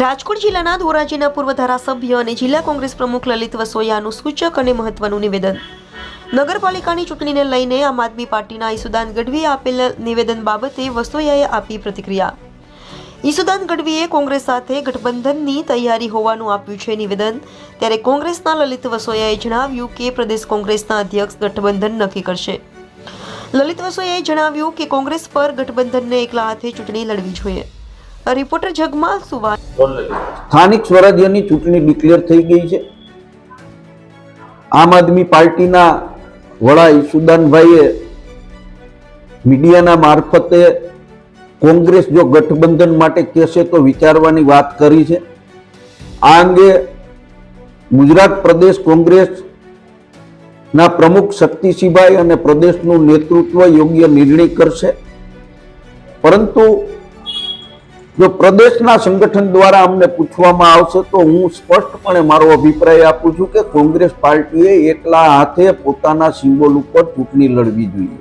રાજકોટ જિલ્લાના ધોરાજીના પૂર્વ ધારાસભ્ય અને જિલ્લા કોંગ્રેસ પ્રમુખ લલિત વસોયાનું સૂચક અને મહત્વનું નિવેદન. નગરપાલિકાની ચૂંટણીને લઈને આમ આદમી પાર્ટીના ઈસુદાન ગઢવીએ આપેલ નિવેદન બાબતે વસોયાએ આપી પ્રતિક્રિયા. ઈસુદાન ગઢવીએ કોંગ્રેસ સાથે ગઠબંધનની તૈયારી હોવાનું આપ્યું છે નિવેદન. ત્યારે કોંગ્રેસના લલિત વસોયાએ જણાવ્યું કે પ્રદેશ કોંગ્રેસના અધ્યક્ષ ગઠબંધન નક્કી કરશે. લલિત વસોયાએ જણાવ્યું કે કોંગ્રેસ પર ગઠબંધનને એકલા હાથે ચૂંટણી લડવી જોઈએ. રિપોર્ટર જગમાલ સુવાન. સ્થાનિક સ્વરાજ્યની ચૂંટણી ડિક્લેર થઈ ગઈ છે. આમ આદમી પાર્ટીના વડા ઈસુદાનભાઈએ મીડિયાના મારફતે કોંગ્રેસ જો ગઠબંધન માટે કહેશે તો વિચારવાની વાત કરી છે. આ અંગે ગુજરાત પ્રદેશ કોંગ્રેસ ના પ્રમુખ શક્તિસિંહભાઈ અને પ્રદેશનું નેતૃત્વ યોગ્ય નિર્ણય કરશે. પરંતુ જો પ્રદેશના સંગઠન દ્વારા અમને પૂછવામાં આવશે, તો હું સ્પષ્ટપણે મારો અભિપ્રાય આપું છું કે કોંગ્રેસ પાર્ટીએ એકલા હાથે પોતાના સિમ્બોલ ઉપર ચૂંટણી લડવી જોઈએ.